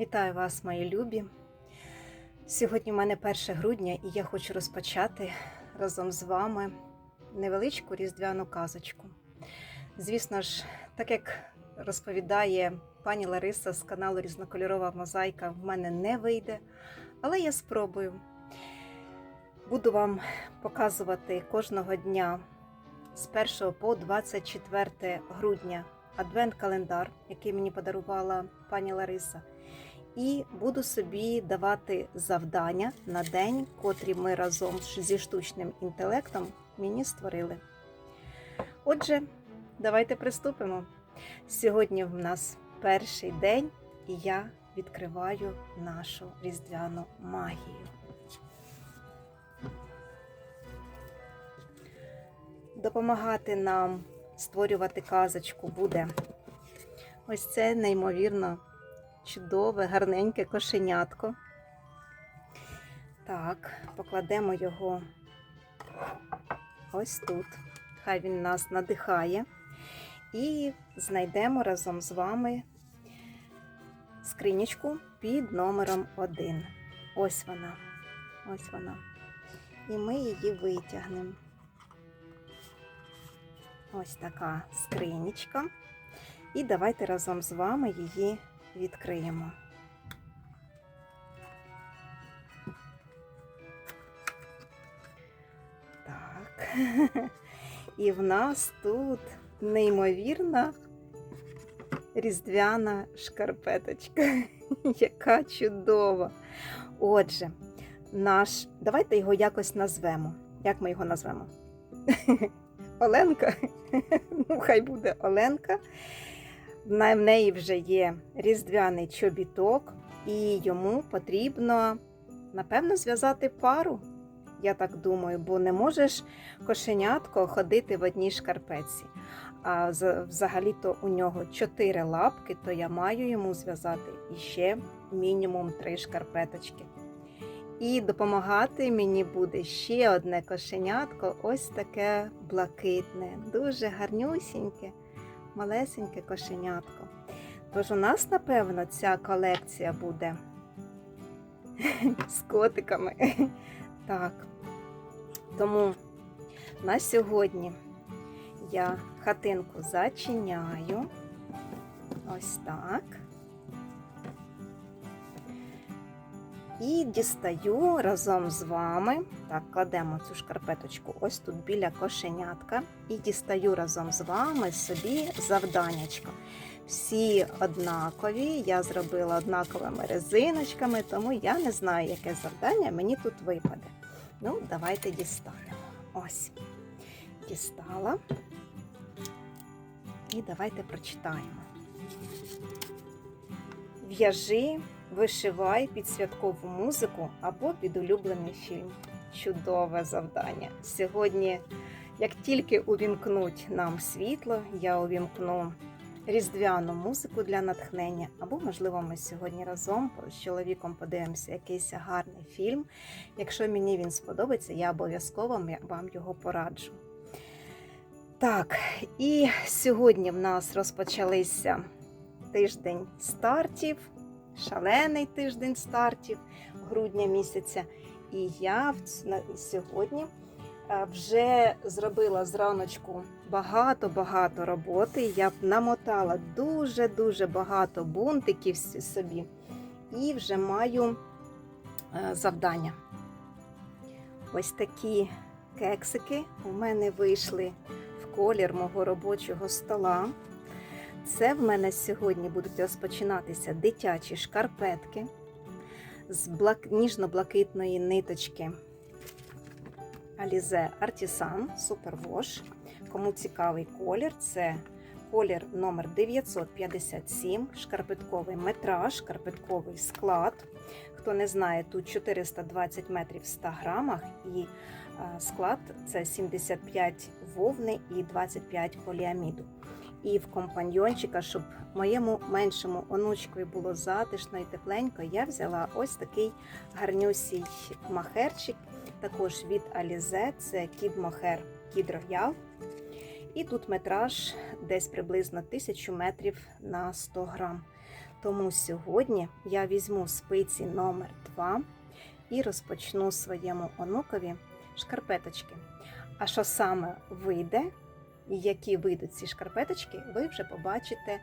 Вітаю вас, мої любі. Сьогодні в мене 1 грудня, і я хочу розпочати разом з вами невеличку різдвяну казочку. Звісно ж, так як розповідає пані Лариса з каналу Різнокольорова мозаїка, в мене не вийде, але я спробую. Буду вам показувати кожного дня з 1 по 24 грудня адвент-календар, який мені подарувала пані Лариса. І буду собі давати завдання на день, котрі ми разом зі штучним інтелектом мені створили. Отже, давайте приступимо. Сьогодні в нас перший день, і я відкриваю нашу різдвяну магію. Допомагати нам створювати казочку буде ось це неймовірно чудове, гарненьке кошенятко. Так, покладемо його ось тут. Хай він нас надихає. І знайдемо разом з вами скринічку під номером 1. Ось вона. Ось вона. І ми її витягнемо. Ось така скринічка. І давайте разом з вами її відкриємо. Так. І в нас тут неймовірна різдвяна шкарпеточка. Яка чудова. Отже, наш. Давайте його якось назвемо. Як ми його назвемо? Оленка. Ну, хай буде Оленка. В неї вже є різдвяний чобіток, і йому потрібно, напевно, зв'язати пару. Я так думаю, бо не можеш кошенятко ходити в одній шкарпеці. А взагалі-то у нього чотири лапки, то я маю йому зв'язати іще мінімум три шкарпеточки. І допомагати мені буде ще одне кошенятко, ось таке блакитне, дуже гарнюсіньке малесеньке кошенятко. Тож у нас, напевно, ця колекція буде з котиками. Так. Тому на сьогодні я хатинку зачиняю. Ось так. І дістаю разом з вами, так, кладемо цю шкарпеточку ось тут біля кошенятка, і дістаю разом з вами собі завданнячко. Всі однакові, я зробила однаковими резиночками, тому я не знаю, яке завдання мені тут випаде. Ну, давайте дістанемо. Ось. Дістала. І давайте прочитаємо. В'яжи вишивай під святкову музику або під улюблений фільм. Чудове завдання. Сьогодні, як тільки увімкнуть нам світло, я увімкну різдвяну музику для натхнення, або, можливо, ми сьогодні разом з чоловіком подивимося якийсь гарний фільм. Якщо мені він сподобається, я обов'язково вам його пораджу. Так, і сьогодні в нас розпочалися тиждень стартів шалений тиждень стартів грудня місяця. І я сьогодні вже зробила зраночку багато-багато роботи. Я намотала дуже-дуже багато бунтиків собі і вже маю завдання. Ось такі кексики у мене вийшли в колір мого робочого стола. Це в мене сьогодні будуть розпочинатися дитячі шкарпетки з блак... ніжно-блакитної ниточки Alize Artisan Super Wash. Кому цікавий колір, це колір номер 957, шкарпетковий метраж, шкарпетковий склад. Хто не знає, тут 420 метрів в 100 грамах, і склад це 75 вовни і 25 поліаміду. І в компаньйончика, щоб моєму меншому онучкові було затишно і тепленько, я взяла ось такий гарнюсій махерчик, також від Alize, це Kid Mohair Kid Royal. І тут метраж десь приблизно 1000 метрів на 100 грам. Тому сьогодні я візьму спиці номер 2 і розпочну своєму онукові шкарпеточки. А що саме вийде, які вийдуть ці шкарпеточки, ви вже побачите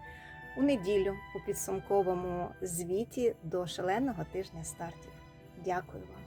у неділю у підсумковому звіті до шаленого тижня стартів. Дякую вам!